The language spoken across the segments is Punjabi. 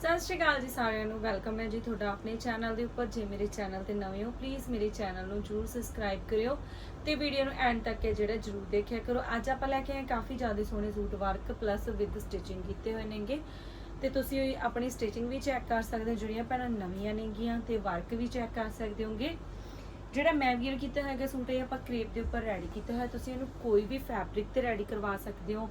ਸਤਿ ਸ਼੍ਰੀ ਅਕਾਲ ਜੀ ਸਾਰਿਆਂ ਨੂੰ, ਵੈਲਕਮ ਹੈ ਜੀ ਤੁਹਾਡਾ ਆਪਣੇ ਚੈਨਲ ਦੇ ਉੱਪਰ। ਜੇ ਮੇਰੇ ਚੈਨਲ ਤੇ ਨਵੇਂ ਹੋ ਪਲੀਜ਼ ਮੇਰੇ ਚੈਨਲ ਨੂੰ ਜਰੂਰ ਸਬਸਕ੍ਰਾਈਬ ਕਰਿਓ ਤੇ ਵੀਡੀਓ ਨੂੰ ਐਂਡ ਤੱਕ ਹੈ ਜਿਹੜਾ ਜਰੂਰ ਦੇਖਿਆ ਕਰੋ। ਅੱਜ ਆਪਾਂ ਲੈ ਕੇ ਆਏ ਕਾਫੀ ਜ਼ਿਆਦਾ ਸੋਹਣੇ suit work plus with stitching ਕੀਤੇ ਹੋਏ ਨੇਗੇ। ਤੇ ਤੁਸੀਂ ਆਪਣੀ ਸਟਿਚਿੰਗ ਵੀ ਚੈੱਕ ਕਰ ਸਕਦੇ ਹੋ, ਜਿਹੜੀਆਂ ਭੈਣਾਂ ਨਵੀਆਂ ਨੇਗੀਆਂ ਤੇ ਵਰਕ ਵੀ ਚੈੱਕ ਕਰ ਸਕਦੇ ਹੋਗੇ। ਜਿਹੜਾ ਮੈਂ ਵੀਅਰ ਕੀਤਾ ਹੈਗਾ ਸੂਟ, ਇਹ ਆਪਾਂ ਕ੍ਰੇਪ ਦੇ ਉੱਪਰ ਰੈਡੀ ਕੀਤਾ ਹੋਇਆ। ਤੁਸੀਂ ਇਹਨੂੰ ਕੋਈ ਵੀ ਫੈਬਰਿਕ ਤੇ ਰੈਡੀ ਕਰਵਾ ਸਕਦੇ ਹੋ।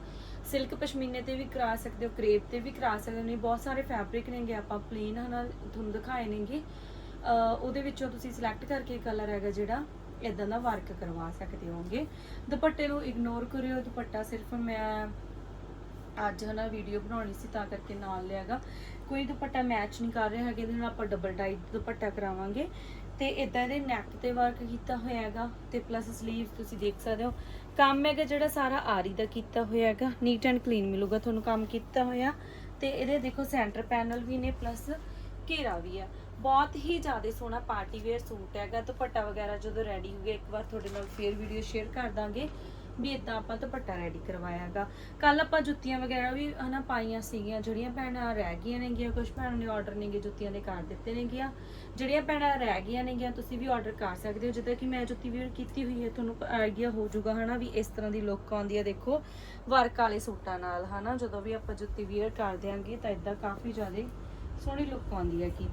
ਸਿਲਕ ਪਸ਼ਮੀਨੇ ਤੇ ਵੀ ਕਰਾ ਸਕਦੇ ਹੋ, ਕ੍ਰੇਪ ਤੇ ਵੀ ਕਰਾ ਸਕਦੇ ਹੋ, ਨਹੀਂ, ਬਹੁਤ ਸਾਰੇ ਫੈਬਰਿਕ ਨੇਗੇ, ਆਪਾਂ ਪਲੇਨ ਹਨਾ, ਤੁਹਾਨੂੰ ਦਿਖਾਏ ਨੇਗੇ। ਉਹਦੇ ਵਿੱਚੋਂ ਤੁਸੀਂ ਸਿਲੈਕਟ ਕਰਕੇ ਕਲਰ ਹੈਗਾ ਜਿਹੜਾ ਇਦਾਂ ਦਾ ਵਰਕ ਕਰਵਾ ਸਕਦੇ ਹੋਗੇ ਦੁਪੱਟੇ ਨੂੰ ਇਗਨੋਰ ਕਰਿਓ, ਦੁਪੱਟਾ ਸਿਰਫ ਮੈਂ ਅੱਜ ਹਨਾ ਵੀਡੀਓ ਬਣਾਉਣੀ ਸੀ, ਤਾਂ ਕਰਕੇ ਨਾਲ ਲਿਆਗਾ। ਕੋਈ ਦੁਪੱਟਾ ਮੈਚ ਨਹੀਂ ਕਰ ਰਿਹਾ ਹੈਗੇ, ਇਹਦੇ ਨਾਲ ਆਪਾਂ ਡਬਲ ਡਾਈ ਦੁਪੱਟਾ ਕਰਾਵਾਂਗੇ। ਤੇ ਇਦਾਂ ਇਹਦੇ ਨੈਕ ਤੇ ਵਰਕ ਕੀਤਾ ਹੋਇਆ ਹੈਗਾ, ਤੇ ਪਲੱਸ 슬ੀਵਸ ਤੁਸੀਂ ਦੇਖ ਸਕਦੇ ਹੋ। ਕੰਮ ਹੈਗਾ ਜਿਹੜਾ ਸਾਰਾ ਆਰੀ ਦਾ ਕੀਤਾ ਹੋਇਆ ਹੈਗਾ। ਨੀਟ ਐਂਡ ਕਲੀਨ ਮਿਲੂਗਾ ਤੁਹਾਨੂੰ ਕੰਮ ਕੀਤਾ ਹੋਇਆ। ਤੇ ਇਹਦੇ ਦੇਖੋ ਸੈਂਟਰ ਪੈਨਲ ਵੀ ਨੇ ਪਲੱਸ ਘੇਰਾ ਵੀ ਹੈ ਬਹੁਤ ਹੀ ਜ਼ਿਆਦਾ ਸੋਹਣਾ ਪਾਰਟੀ ਵੇਅਰ ਸੂਟ ਹੈਗਾ। ਦੁਪੱਟਾ ਵਗੈਰਾ ਜਦੋਂ ਰੈਡੀ ਹੋ ਗਿਆ, ਇੱਕ ਵਾਰ ਤੁਹਾਡੇ ਨਾਲ ਫੇਰ ਵੀਡੀਓ ਸ਼ੇਅਰ ਕਰ ਦਾਂਗੇ। ਵੀ ਇਦਾਂ ਆਪਾਂ ਦੁਪੱਟਾ ਰੈਡੀ ਕਰਵਾਇਆ ਹੈਗਾ। ਕੱਲ ਆਪਾਂ ਜੁੱਤੀਆਂ ਵਗੈਰਾ ਵੀ ਹਨਾ ਪਾਈਆਂ ਸੀਗੀਆਂ, ਜਿਹੜੀਆਂ ਭੈਣਾਂ ਰਹਿ ਗਈਆਂ ਨੇਗੀਆਂ ਕੁਝ ਭੈਣਾਂ ਨੇ ਆਰਡਰ ਨੇਗੇ ਜੁੱਤੀਆਂ ਦੇ ਕਰ ਦਿੱਤੇ ਨੇਗੀਆਂ। ਜਿਹੜੀਆਂ ਭੈਣਾਂ ਰਹਿ ਗਈਆਂ ਨੇਗੀਆਂ, ਤੁਸੀਂ ਵੀ ਆਰਡਰ ਕਰ ਸਕਦੇ ਹੋ। ਜਿੱਦਾਂ ਕਿ ਮੈਂ ਜੁੱਤੀ ਵੀ ਕੀਤੀ ਹੋਈ ਹੈ, ਤੁਹਾਨੂੰ ਆਈਡੀਆ ਹੋ ਜਾਊਗਾ ਹਨਾ ਵੀ ਇਸ ਤਰ੍ਹਾਂ ਦੀ ਲੁੱਕ ਆਉਂਦੀ ਹੈ। ਦੇਖੋ ਵਰਕ ਵਾਲੇ ਸੂਟਾਂ ਨਾਲ ਹਨਾ, ਜਦੋਂ ਵੀ ਆਪਾਂ ਜੁੱਤੀ ਵੀਅਰ ਕਰ ਦਿਆਂਗੇ ਤਾਂ ਇਦਾਂ ਕਾਫੀ ਜ਼ਿਆਦਾ ਸੋਹਣੀ ਲੁੱਕ ਆਉਂਦੀ ਹੈ ਕਿ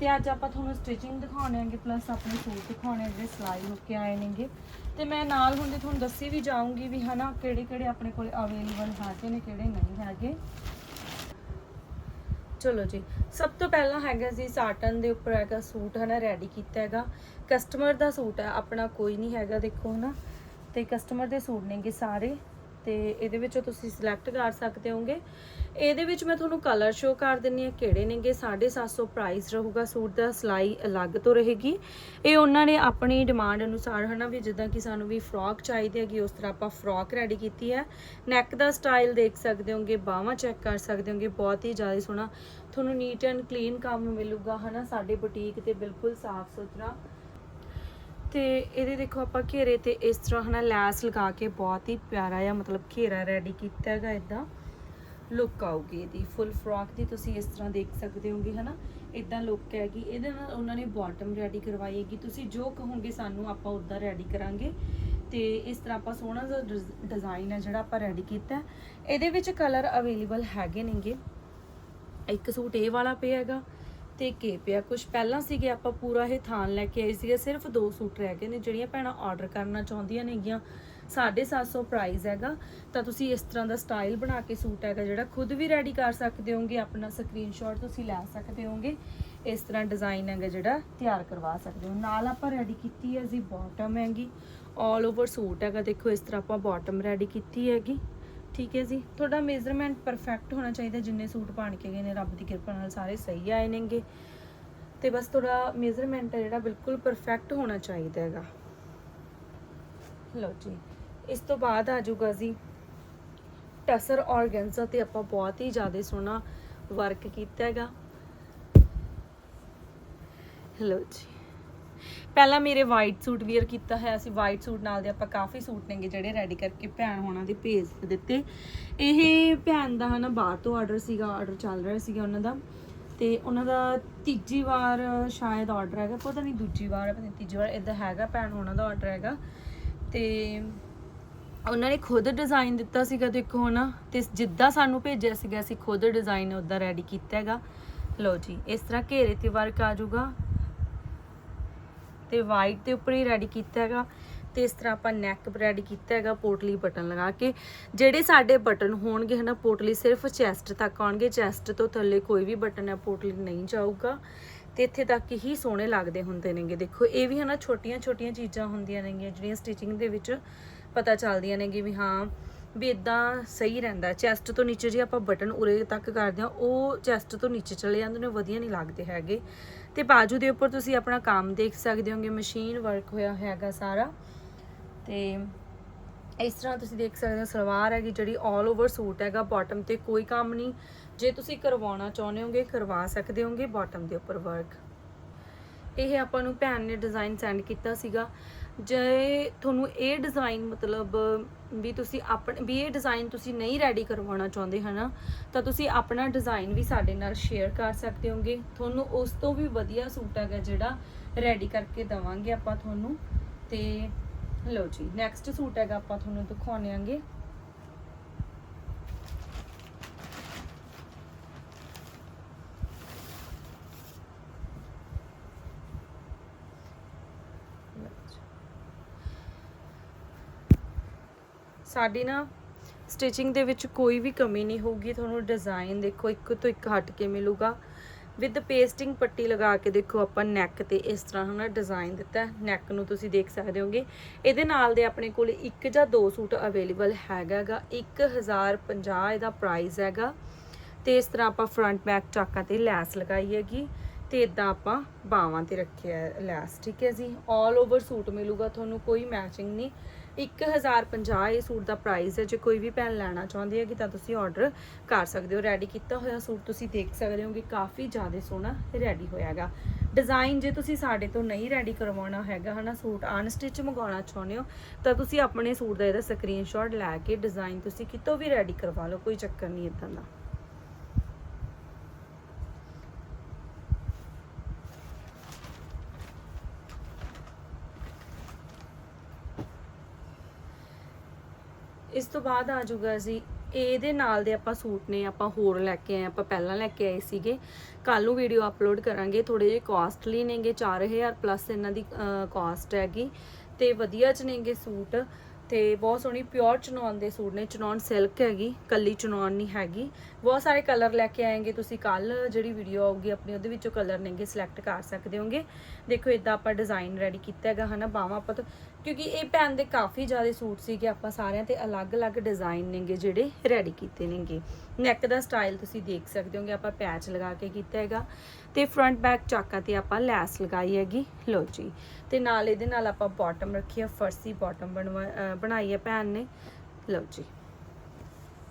ਤੇ ਅੱਜ ਆਪਾਂ ਤੁਹਾਨੂੰ ਸਟਿਚਿੰਗ ਦਿਖਾਉਣੇ ਆਂਗੇ ਪਲੱਸ ਆਪਣੇ ਸੂਟ ਦਿਖਾਉਣੇ ਆ ਜਿਹੜੇ ਸਿਲਾਈ ਹੋ ਕੇ ਆਏ ਨੇਗੇ। ਤੇ ਮੈਂ ਨਾਲ ਹੁੰਦੇ ਤੁਹਾਨੂੰ ਦੱਸੀ ਵੀ ਜਾਊਂਗੀ ਵੀ ਹਨਾ ਕਿਹੜੇ ਕਿਹੜੇ ਆਪਣੇ ਕੋਲ ਅਵੇਲੇਬਲ ਹੈਗੇ ਨੇ, ਕਿਹੜੇ ਨਹੀਂ ਹੈਗੇ। ਚਲੋ ਜੀ, ਸਭ ਤੋਂ ਪਹਿਲਾਂ ਹੈਗਾ ਜੀ ਸਾਟਨ ਦੇ ਉੱਪਰ ਹੈਗਾ ਸੂਟ ਹਨਾ ਰੈਡੀ ਕੀਤਾ ਹੈਗਾ। ਕਸਟਮਰ ਦਾ ਸੂਟ ਹੈ, ਆਪਣਾ ਕੋਈ ਨਹੀਂ ਹੈਗਾ ਦੇਖੋ ਹਨਾ। ਤੇ ਕਸਟਮਰ ਦੇ ਸੂਟ ਨੇਗੇ ਸਾਰੇ। ਤੇ ਇਹਦੇ ਵਿੱਚੋਂ ਤੁਸੀਂ ਸਿਲੈਕਟ ਕਰ ਸਕਦੇ ਹੋਗੇ ਇਹਦੇ ਵਿੱਚ ਮੈਂ ਤੁਹਾਨੂੰ ਕਲਰ ਸ਼ੋ ਕਰ ਦਿੰਨੀ ਆ ਕਿਹੜੇ ਨੇਗੇ? 750 ਪ੍ਰਾਈਸ ਰਹੂਗਾ, ਸੂਟ ਦਾ ਸਿਲਾਈ ਅਲੱਗ ਤੋਂ ਰਹੇਗੀ। ਇਹ ਉਹਨਾਂ ਨੇ ਆਪਣੀ ਡਿਮਾਂਡ ਅਨੁਸਾਰ ਹਨਾ ਵੀ ਜਿੱਦਾਂ ਕਿ ਸਾਨੂੰ ਵੀ ਫਰੋਕ ਚਾਹੀਦੀ ਹੈਗੀ, ਉਸ ਤਰ੍ਹਾਂ ਆਪਾਂ ਫਰੋਕ ਰੈਡੀ ਕੀਤੀ ਹੈ। ਨੈਕ ਦਾ ਸਟਾਈਲ ਦੇਖ ਸਕਦੇ ਹੋਗੇ ਬਾਹਾਂ ਚੈੱਕ ਕਰ ਸਕਦੇ ਹੋਗੇ ਬਹੁਤ ਹੀ ਜ਼ਿਆਦਾ ਸੋਹਣਾ। ਤੁਹਾਨੂੰ ਨੀਟ ਐਂਡ ਕਲੀਨ ਕੰਮ ਮਿਲੂਗਾ ਹਨਾ, ਸਾਡੇ ਬੁਟੀਕ ਤੇ ਬਿਲਕੁਲ ਸਾਫ਼ ਸੁਥਰਾ ਤੇ ਇਹਦੇ ਦੇਖੋ ਆਪਾਂ ਘੇਰੇ ਤੇ ਇਸ ਤਰ੍ਹਾਂ ਹਨਾ ਲੈਸ ਲਗਾ ਕੇ ਬਹੁਤ ਹੀ ਪਿਆਰਾ ਜਿਹਾ ਮਤਲਬ ਘੇਰਾ ਰੈਡੀ ਕੀਤਾ ਹੈਗਾ ਇਦਾਂ ਲੁੱਕ ਆਊਗੀ ਇਹਦੀ ਫੁੱਲ ਫਰੋਕ ਦੀ ਤੁਸੀਂ ਇਸ ਤਰ੍ਹਾਂ ਦੇਖ ਸਕਦੇ ਹੋਗੇ ਹਨਾ। ਇਦਾਂ ਲੁੱਕ ਹੈਗੀ, ਇਹਦੇ ਨਾਲ ਉਹਨਾਂ ਨੇ ਬਾਟਮ ਰੈਡੀ ਕਰਵਾਈ ਹੈਗੀ। ਤੁਸੀਂ ਜੋ ਕਹੋਗੇ ਸਾਨੂੰ ਆਪਾਂ ਉਦਾਂ ਰੈਡੀ ਕਰਾਂਗੇ। ਤੇ ਇਸ ਤਰ੍ਹਾਂ ਆਪਾਂ ਸੋਹਣਾ ਜਿਹਾ ਡਿਜ਼ਾਈਨ ਹੈ ਜਿਹੜਾ ਆਪਾਂ ਰੈਡੀ ਕੀਤਾ ਇਹਦੇ ਵਿੱਚ ਕਲਰ ਅਵੇਲੇਬਲ ਹੈਗੇ ਨੇਗੇ। ਇੱਕ ਸੂਟ ਇਹ ਵਾਲਾ ਪਿਆ ਹੈਗਾ। ਤੇ ਕੇ ਪਿਆ। ਕੁਝ ਪਹਿਲਾਂ ਸੀਗੇ ਆਪਾਂ ਪੂਰਾ ਇਹ ਥਾਨ ਲੈ ਕੇ ਆਏ ਸੀਗੇ। ਸਿਰਫ ਦੋ ਸੂਟ ਰਹਿ ਗਏ ਨੇ, ਜਿਹੜੀਆਂ ਭੈਣਾਂ ਆਰਡਰ ਕਰਨਾ ਚਾਹੁੰਦੀਆਂ ਨੇਗੀਆਂ। 750 ਪ੍ਰਾਈਸ ਹੈਗਾ। ਤਾਂ ਤੁਸੀਂ ਇਸ ਤਰ੍ਹਾਂ ਦਾ ਸਟਾਈਲ ਬਣਾ ਕੇ ਸੂਟ ਹੈਗਾ, ਜਿਹੜਾ ਖੁਦ ਵੀ ਰੈਡੀ ਕਰ ਸਕਦੇ ਹੋਗੇ, ਆਪਣਾ ਸਕਰੀਨਸ਼ਾਟ ਤੁਸੀਂ ਲੈ ਸਕਦੇ ਹੋਗੇ। ਇਸ ਤਰ੍ਹਾਂ ਡਿਜ਼ਾਈਨ ਹੈਗਾ ਜਿਹੜਾ ਤਿਆਰ ਕਰਵਾ ਸਕਦੇ ਹੋ। ਨਾਲ ਆਪਾਂ ਰੈਡੀ ਕੀਤੀ ਹੈ ਜੀ ਬਾਟਮ ਹੈਗੀ। 올 ਓਵਰ ਸੂਟ ਹੈਗਾ। ਦੇਖੋ, ਇਸ ਤਰ੍ਹਾਂ ਆਪਾਂ ਬਾਟਮ ਰੈਡੀ ਕੀਤੀ ਹੈਗੀ। ਠੀਕ ਹੈ ਜੀ। ਤੁਹਾਡਾ ਮੇਜ਼ਰਮੈਂਟ ਪਰਫੈਕਟ ਹੋਣਾ ਚਾਹੀਦਾ ਜਿੰਨੇ ਸੂਟ ਪਾਣ ਕੇ ਗਏ ਨੇ, ਰੱਬ ਦੀ ਕਿਰਪਾ ਨਾਲ ਸਾਰੇ ਸਹੀ ਆਏ ਨੇਗੇ। ਤੇ ਬਸ ਤੁਹਾਡਾ ਮੇਜ਼ਰਮੈਂਟ ਹੈ ਜਿਹੜਾ ਬਿਲਕੁਲ ਪਰਫੈਕਟ ਹੋਣਾ ਚਾਹੀਦਾ ਹੈਗਾ। ਲਓ ਜੀ, ਇਸ ਤੋਂ ਬਾਅਦ ਆ ਜਾਊਗਾ ਜੀ। ਟਸਰ ਔਰਗੈਂਜ਼ਾ ਤੇ ਆਪਾਂ ਬਹੁਤ ਹੀ ਜ਼ਿਆਦਾ ਸੋਹਣਾ ਵਰਕ ਕੀਤਾ ਹੈਗਾ। ਲਓ ਜੀ। ਪਹਿਲਾਂ ਮੇਰੇ ਵਾਈਟ ਸੂਟ ਵੀਅਰ ਕੀਤਾ ਹੋਇਆ ਸੀ। ਵਾਈਟ ਸੂਟ ਨਾਲ ਦੇ ਆਪਾਂ ਕਾਫੀ ਸੂਟ ਨੇਗੇ ਜਿਹੜੇ ਰੈਡੀ ਕਰਕੇ ਭੈਣ ਹੋਣਾ ਦੇ ਭੇਜ ਦਿੱਤੇ। ਇਹ ਭੈਣ ਦਾ ਹਨਾ ਬਾਹਰ ਤੋਂ ਆਰਡਰ ਸੀਗਾ ਆਰਡਰ ਚੱਲ ਰਿਹਾ ਸੀਗਾ ਉਹਨਾਂ ਦਾ। ਤੇ ਉਹਨਾਂ ਦਾ ਤੀਜੀ ਵਾਰ ਸ਼ਾਇਦ ਆਰਡਰ ਹੈਗਾ, ਪਤਾ ਨਹੀਂ ਦੂਜੀ ਵਾਰ, ਪਤਾ ਨਹੀਂ ਤੀਜੀ ਵਾਰ ਇਦਾਂ ਹੈਗਾ, ਭੈਣ ਹੋਣਾ ਦਾ ਆਰਡਰ ਹੈਗਾ। ਤੇ ਉਹਨਾਂ ਨੇ ਖੁਦ ਡਿਜ਼ਾਈਨ ਦਿੱਤਾ ਸੀਗਾ, ਦੇਖੋ ਨਾ ਤੇ ਜਿੱਦਾਂ ਸਾਨੂੰ ਭੇਜਿਆ ਸੀਗਾ, ਅਸੀਂ ਖੁਦ ਡਿਜ਼ਾਈਨ ਉਦਾਂ ਰੈਡੀ ਕੀਤਾ ਹੈਗਾ। ਲਓ ਜੀ, ਇਸ ਤਰ੍ਹਾਂ ਘੇਰੇ ਤੇ ਵਰਕ ਆ ਜਾਊਗਾ। ਤੇ ਵਾਈਟ ਦੇ ਉੱਪਰ ਹੀ ਰੈਡੀ ਕੀਤਾ ਹੈਗਾ। ਤੇ ਇਸ ਤਰ੍ਹਾਂ ਆਪਾਂ ਨੈਕ ਰੈਡੀ ਕੀਤਾ ਹੈਗਾ, ਪੋਟਲੀ ਬਟਨ ਲਗਾ ਕੇ। ਜਿਹੜੇ ਸਾਡੇ ਬਟਨ ਹੋਣਗੇ ਹਨਾ, ਪੋਟਲੀ ਸਿਰਫ ਚੈਸਟ ਤੱਕ ਆਉਣਗੇ। ਚੈਸਟ ਤੋਂ ਥੱਲੇ ਕੋਈ ਵੀ ਬਟਨ ਹੈ, ਪੋਟਲੀ ਨਹੀਂ ਜਾਊਗਾ। ਤੇ ਇੱਥੇ ਤੱਕ ਹੀ ਸੋਹਣੇ ਲੱਗਦੇ ਹੁੰਦੇ ਨੇਗੇ। ਦੇਖੋ, ਇਹ ਵੀ ਹਨਾ ਛੋਟੀਆਂ ਛੋਟੀਆਂ ਚੀਜ਼ਾਂ ਹੁੰਦੀਆਂ ਨੇਗੀਆਂ, ਜਿਹੜੀਆਂ ਸਟਿਚਿੰਗ ਦੇ ਵਿੱਚ ਪਤਾ ਚੱਲਦੀਆਂ ਨੇਗੀ ਵੀ ਹਾਂ ਵੀ ਇਦਾਂ ਸਹੀ ਰਹਿੰਦਾ ਚੈਸਟ ਤੋਂ ਨੀਚੇ ਜੇ ਆਪਾਂ ਬਟਨ ਉਰੇ ਤੱਕ ਕਰਦੇ ਹਾਂ, ਉਹ ਚੈਸਟ ਤੋਂ ਨੀਚੇ ਚਲੇ ਜਾਂਦੇ ਨੇ ਵਧੀਆ ਨਹੀਂ ਲੱਗਦੇ ਹੈਗੇ। ਤੇ ਬਾਜੂ ਦੇ ਉੱਪਰ ਤੁਸੀਂ ਆਪਣਾ ਕੰਮ ਦੇਖ ਸਕਦੇ ਹੋਗੇ ਮਸ਼ੀਨ ਵਰਕ ਹੋਇਆ ਹੈਗਾ ਸਾਰਾ। ਤੇ ਇਸ ਤਰ੍ਹਾਂ ਤੁਸੀਂ ਦੇਖ ਸਕਦੇ ਹੋ, ਸਲਵਾਰ ਹੈਗੀ ਜਿਹੜੀ 올 ਓਵਰ ਸੂਟ ਹੈਗਾ ਬਾਟਮ ਤੇ ਕੋਈ ਕੰਮ ਨਹੀਂ। ਜੇ ਤੁਸੀਂ ਕਰਵਾਉਣਾ ਚਾਹੁੰਦੇ ਹੋਗੇ, ਕਰਵਾ ਸਕਦੇ ਹੋਗੇ ਬਾਟਮ ਦੇ ਉੱਪਰ ਵਰਕ ਇਹ ਆਪਾਂ ਨੂੰ ਭੈਣ ਨੇ ਡਿਜ਼ਾਈਨ ਸੈਂਡ ਕੀਤਾ ਸੀਗਾ। ਜੇ ਤੁਹਾਨੂੰ ਇਹ ਡਿਜ਼ਾਈਨ ਮਤਲਬ ਵੀ ਤੁਸੀਂ ਆਪਣ, ਵੀ ਇਹ ਡਿਜ਼ਾਈਨ ਤੁਸੀਂ ਨਹੀਂ ਰੈਡੀ ਕਰਵਾਉਣਾ ਚਾਹੁੰਦੇ ਹਨਾ, ਤਾਂ ਤੁਸੀਂ ਆਪਣਾ ਡਿਜ਼ਾਈਨ ਵੀ ਸਾਡੇ ਨਾਲ ਸ਼ੇਅਰ ਕਰ ਸਕਦੇ ਹੋਗੇ। ਤੁਹਾਨੂੰ ਉਸ ਤੋਂ ਵੀ ਵਧੀਆ ਸੂਟ ਹੈਗਾ ਜਿਹੜਾ ਰੈਡੀ ਕਰਕੇ ਦਵਾਂਗੇ ਆਪਾਂ ਤੁਹਾਨੂੰ। ਤੇ ਲਓ ਜੀ ਨੈਕਸਟ ਸੂਟ ਹੈਗਾ ਆਪਾਂ ਤੁਹਾਨੂੰ ਦਿਖਾਉਣੇ ਆਂਗੇ। ਸਾਡੀ ਨਾ ਸਟਿਚਿੰਗ ਦੇ ਵਿੱਚ ਕੋਈ ਵੀ ਕਮੀ ਨਹੀਂ ਹੋਊਗੀ, ਤੁਹਾਨੂੰ ਡਿਜ਼ਾਈਨ ਦੇਖੋ, ਇੱਕ ਤੋਂ ਇੱਕ ਹਟ ਕੇ ਮਿਲੂਗਾ। ਵਿਦ ਪੇਸਟਿੰਗ ਪੱਟੀ ਲਗਾ ਕੇ ਦੇਖੋ, ਆਪਾਂ ਨੈਕ ਤੇ ਇਸ ਤਰ੍ਹਾਂ ਹਨਾ ਡਿਜ਼ਾਈਨ ਦਿੱਤਾ ਨੈਕ ਨੂੰ ਤੁਸੀਂ ਦੇਖ ਸਕਦੇ ਹੋਗੇ। ਇਹਦੇ ਨਾਲ ਦੇ ਆਪਣੇ ਕੋਲ ਇੱਕ ਜਾਂ ਦੋ ਸੂਟ ਅਵੇਲੇਬਲ ਹੈਗਾਗਾ 1050 ਇਹਦਾ ਪ੍ਰਾਈਸ ਹੈਗਾ। ਤੇ ਇਸ ਤਰ੍ਹਾਂ ਆਪਾਂ ਫਰੰਟ ਬੈਕ ਚਾਕਾਂ ਤੇ ਲੈਸ ਲਗਾਈ ਹੈਗੀ। ਤੇ ਇਦਾਂ ਆਪਾਂ ਬਾਵਾਂ ਤੇ ਰੱਖਿਆ ਹੈ ਲੈਸ, ਠੀਕ ਹੈ ਜੀ? 올 ਓਵਰ ਸੂਟ ਮਿਲੂਗਾ ਤੁਹਾਨੂੰ, ਕੋਈ ਮੈਚਿੰਗ ਨਹੀਂ। 1050 ਇਹ ਸੂਟ ਦਾ ਪ੍ਰਾਈਸ ਹੈ। ਜੇ ਕੋਈ ਵੀ ਭੈਣ ਲੈਣਾ ਚਾਹੁੰਦੀ ਹੈ ਕਿ ਤਾਂ ਤੁਸੀਂ ਆਰਡਰ ਕਰ ਸਕਦੇ ਹੋ। ਰੈਡੀ ਕੀਤਾ ਹੋਇਆ ਸੂਟ ਤੁਸੀਂ ਦੇਖ ਸਕਦੇ ਹੋ ਕਿ ਕਾਫੀ ਜ਼ਿਆਦਾ ਸੋਹਣਾ ਰੈਡੀ ਹੋਇਆਗਾ। ਡਿਜ਼ਾਈਨ ਜੇ ਤੁਸੀਂ ਸਾਡੇ ਤੋਂ ਨਹੀਂ ਰੈਡੀ ਕਰਵਾਉਣਾ ਹੈਗਾ, ਹਨਾ, ਸੂਟ ਅਨਸਟਿਚ ਮੰਗਾਉਣਾ ਚਾਹੁੰਦੇ ਹੋ, ਤਾਂ ਤੁਸੀਂ ਆਪਣੇ ਸੂਟ ਦਾ ਇਹਦਾ ਸਕਰੀਨਸ਼ਾਟ ਲੈ ਕੇ ਡਿਜ਼ਾਈਨ ਤੁਸੀਂ ਕਿਤੋਂ ਵੀ ਰੈਡੀ ਕਰਵਾ ਲਓ, ਕੋਈ ਚੱਕਰ ਨਹੀਂ ਇਦਾਂ ਦਾ। ਤੋਂ ਬਾਅਦ ਆ ਜਾਊਗਾ ਜੀ। ਇਹਦੇ ਨਾਲ ਦੇ ਆਪਾਂ ਸੂਟ ਨੇ, ਆਪਾਂ ਹੋਰ ਲੈ ਕੇ ਆਏ, ਆਪਾਂ ਪਹਿਲਾਂ ਲੈ ਕੇ ਆਏ ਸੀਗੇ। ਕੱਲ ਨੂੰ ਵੀਡੀਓ ਅਪਲੋਡ ਕਰਾਂਗੇ। ਥੋੜੇ ਜਿਹੇ ਕਾਸਟਲੀ ਨੇਗੇ 4000 ਪਲੱਸ ਇਹਨਾਂ ਦੀ ਕਾਸਟ ਹੈਗੀ। ਤੇ ਵਧੀਆ ਚ ਨੇਗੇ ਸੂਟ। ਤੇ ਬਹੁਤ ਸੋਹਣੀ ਪਿਓਰ ਚਨੌਨ ਦੇ ਸੂਟ ਨੇ। ਚਨੌਨ ਸਿਲਕ ਹੈਗੀ, ਕੱਲੀ ਚਨੌਨ ਨਹੀਂ ਹੈਗੀ। ਬਹੁਤ ਸਾਰੇ ਕਲਰ ਲੈ ਕੇ ਆਏਗੇ ਤੁਸੀਂ ਕੱਲ ਜਿਹੜੀ ਵੀਡੀਓ ਆਊਗੀ, ਆਪਣੀ ਉਹਦੇ ਵਿੱਚੋਂ ਕਲਰ ਨੇਗੇ ਸਿਲੈਕਟ ਕਰ ਸਕਦੇ ਹੋਗੇ। ਦੇਖੋ ਇਦਾਂ ਆਪਾਂ ਡਿਜ਼ਾਈਨ ਰੈਡੀ ਕੀਤਾ ਹੈਗਾ, ਹਨਾ? ਬਾਹਾਂ ਆਪਾਂ ਤੋਂ ਕਿਉਂਕਿ ਇਹ ਭੈਣ ਦੇ ਕਾਫੀ ਜ਼ਿਆਦਾ ਸੂਟ ਸੀਗੇ ਆਪਾਂ ਸਾਰਿਆਂ ਤੇ ਅਲੱਗ-ਅਲੱਗ ਡਿਜ਼ਾਈਨ ਨੇਗੇ ਜਿਹੜੇ ਰੈਡੀ ਕੀਤੇ ਨੇਗੇ। ਨੈਕ ਦਾ ਸਟਾਈਲ ਤੁਸੀਂ ਦੇਖ ਸਕਦੇ ਹੋਗੇ, ਆਪਾਂ ਪੈਚ ਲਗਾ ਕੇ ਕੀਤਾ ਹੈਗਾ। ਤੇ ਫਰੰਟ ਬੈਕ ਚਾਕਾ ਤੇ ਆਪਾਂ ਲੈਸ ਲਗਾਈ ਹੈਗੀ। ਲੋ ਜੀ। ਤੇ ਨਾਲ ਇਹਦੇ ਨਾਲ ਆਪਾਂ ਬਾਟਮ ਰੱਖੀ ਆ, ਫਰਸੀ ਬਾਟਮ ਬਣਾਈ ਹੈ ਭੈਣ ਨੇ। ਲਓ ਜੀ।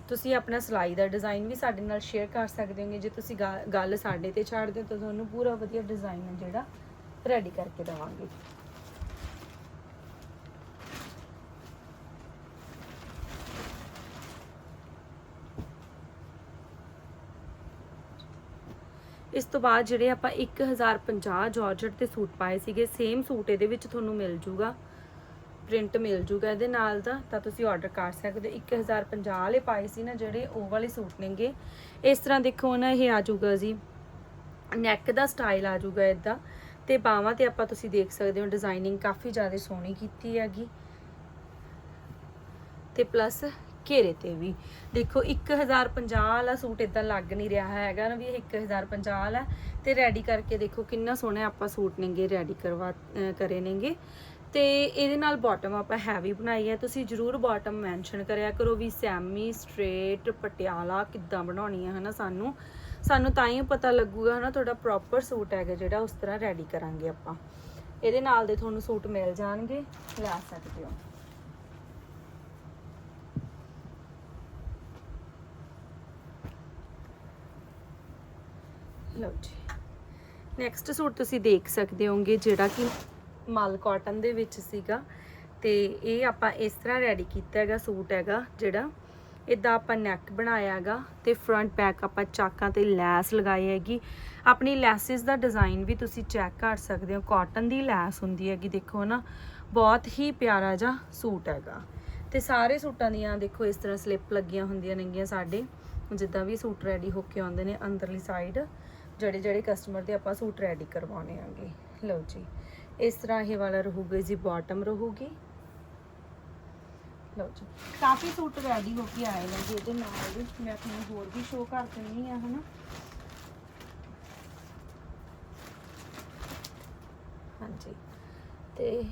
ਤੁਸੀਂ ਆਪਣਾ ਸਿਲਾਈ ਦਾ ਡਿਜ਼ਾਈਨ ਵੀ ਸਾਡੇ ਨਾਲ ਸ਼ੇਅਰ ਕਰ ਸਕਦੇ ਹੋਗੇ। ਜੇ ਤੁਸੀਂ ਗਾ- ਗੱਲ ਸਾਡੇ ਤੇ ਛੱਡਦੇ ਦਿਓ ਤਾਂ ਤੁਹਾਨੂੰ ਪੂਰਾ ਵਧੀਆ ਡਿਜ਼ਾਈਨ ਜਿਹੜਾ ਰੈਡੀ ਕਰਕੇ ਦੇਵਾਂਗੇ। ਇਸ ਤੋਂ ਬਾਅਦ ਜਿਹੜੇ ਆਪਾਂ 1050 ਜਾਰਜਟ ਦੇ ਸੂਟ ਪਾਏ ਸੀਗੇ ਸੇਮ ਸੂਟ ਇਹਦੇ ਵਿੱਚ ਤੁਹਾਨੂੰ ਮਿਲ ਜੂਗਾ। ਪ੍ਰਿੰਟ ਮਿਲ ਜੂਗਾ ਇਹਦੇ ਨਾਲ ਦਾ, ਤਾਂ ਤੁਸੀਂ ਆਰਡਰ ਕਰ ਸਕਦੇ ਹੋ। 1050 ਵਾਲੇ ਪਾਏ ਸੀ ਨਾ ਜਿਹੜੇ ਉਹ ਵਾਲੇ ਸੂਟ ਨੇਗੇ। ਇਸ ਤਰ੍ਹਾਂ ਦੇਖੋ ਨਾ, ਇਹ ਆ ਜੂਗਾ ਜੀ। ਨੈਕ ਦਾ ਸਟਾਈਲ ਆ ਜੂਗਾ ਇਦਾਂ ਤੇ ਬਾਹਾਂ ਤੇ ਆਪਾਂ ਤੁਸੀਂ ਦੇਖ ਸਕਦੇ ਹੋ ਡਿਜ਼ਾਈਨਿੰਗ ਕਾਫੀ ਜ਼ਿਆਦਾ ਸੋਹਣੀ ਕੀਤੀ ਹੈਗੀ। ਤੇ ਪਲੱਸ ਘੇਰੇ ਤੇ ਵੀ। ਦੇਖੋ 1050 ਵਾਲਾ ਸੂਟ ਇਦਾਂ ਲੱਗ ਨਹੀਂ ਰਿਹਾ ਹੈਗਾ ਨਾ ਵੀ ਇਹ 1050 ਵਾਲਾ। ਤੇ ਰੈਡੀ ਕਰਕੇ ਦੇਖੋ, ਕਿੰਨਾ ਸੋਹਣਾ ਆਪਾਂ ਸੂਟ ਨੇਗੇ ਰੈਡੀ ਕਰਵਾ ਕਰੇ ਨੇਗੇ। ਤੇ ਇਹਦੇ ਨਾਲ ਬਾਟਮ ਆਪਾਂ ਹੈਵੀ ਬਣਾਈ ਹੈ। ਤੁਸੀਂ ਜਰੂਰ ਬਾਟਮ ਮੈਂਸ਼ਨ ਕਰਿਆ ਕਰੋ ਵੀ ਸੈਮੀ ਸਟ੍ਰੇਟ ਪਟਿਆਲਾ ਕਿੱਦਾਂ ਬਣਾਉਣੀ ਹੈ, ਹਨਾ, ਸਾਨੂੰ। ਸਾਨੂੰ ਤਾਂ ਹੀ ਪਤਾ ਲੱਗੂਗਾ, ਹਨਾ, ਤੁਹਾਡਾ ਪ੍ਰੋਪਰ ਸੂਟ ਹੈਗਾ ਜਿਹੜਾ, ਉਸ ਤਰ੍ਹਾਂ ਰੈਡੀ ਕਰਾਂਗੇ ਆਪਾਂ। ਇਹਦੇ ਨਾਲ ਦੇ ਤੁਹਾਨੂੰ ਸੂਟ ਮਿਲ ਜਾਣਗੇ। ਲੈ ਸਕਦੇ ਹੋ। ਲਓ ਜੀ। ਨੈਕਸਟ ਸੂਟ ਤੁਸੀਂ ਦੇਖ ਸਕਦੇ ਹੋਗੇ ਜਿਹੜਾ ਕਿ ਮਲ ਕਾਟਨ ਦੇ ਵਿੱਚ ਸੀਗਾ। ਤੇ ਇਹ ਆਪਾਂ ਇਸ ਤਰ੍ਹਾਂ ਰੈਡੀ ਕੀਤਾ ਹੈਗਾ ਸੂਟ ਹੈਗਾ ਜਿਹੜਾ ਇਦਾਂ ਆਪਾਂ ਨੈਕ ਬਣਾਇਆ ਹੈਗਾ ਤੇ ਫਰੰਟ ਬੈਕ ਆਪਾਂ ਚਾਕਾਂ ਤੇ ਲੈਸ ਲਗਾਈ ਹੈਗੀ। ਆਪਣੀ ਲੈਸਿਸ ਦਾ ਡਿਜ਼ਾਈਨ ਵੀ ਤੁਸੀਂ ਚੈੱਕ ਕਰ ਸਕਦੇ ਹੋ। ਕਾਟਨ ਦੀ ਲੈਸ ਹੁੰਦੀ ਹੈਗੀ, ਦੇਖੋ ਨਾ, ਬਹੁਤ ਹੀ ਪਿਆਰਾ ਜਿਹਾ ਸੂਟ ਹੈਗਾ। ਤੇ ਸਾਰੇ ਸੂਟਾਂ ਦੀਆਂ ਦੇਖੋ ਇਸ ਤਰ੍ਹਾਂ ਸਲਿੱਪ ਲੱਗੀਆਂ ਹੁੰਦੀਆਂ ਨੇਗੀਆਂ ਸਾਡੇ। ਜਿੱਦਾਂ ਵੀ ਸੂਟ ਰੈਡੀ ਹੋ ਕੇ ਆਉਂਦੇ ਨੇ ਅੰਦਰਲੀ ਸਾਈਡ ਜਿਹੜੇ ਜਿਹੜੇ ਕਸਟਮਰ ਦੇ ਆਪਾਂ ਸੂਟ ਰੈਡੀ ਕਰਵਾਉਣੇ ਆਂਗੇ। ਲਓ ਜੀ, ਇਸ ਤਰ੍ਹਾਂ ਇਹ ਵਾਲਾ ਰਹੂਗਾ ਜੀ ਬਾਟਮ ਰਹੂਗੀ। ਲਓ ਜੀ, ਕਾਫੀ ਸੂਟ ਰੈਡੀ ਹੋ ਕੇ ਆਏ ਨੇ ਜੀ ਇਹਦੇ ਨਾਲ ਵੀ। ਮੈਂ ਤੁਹਾਨੂੰ ਹੋਰ ਵੀ ਸ਼ੋਅ ਕਰ ਦਿੰਨੀ ਆ, ਹਨਾ? ਹਾਂਜੀ, ਤੇ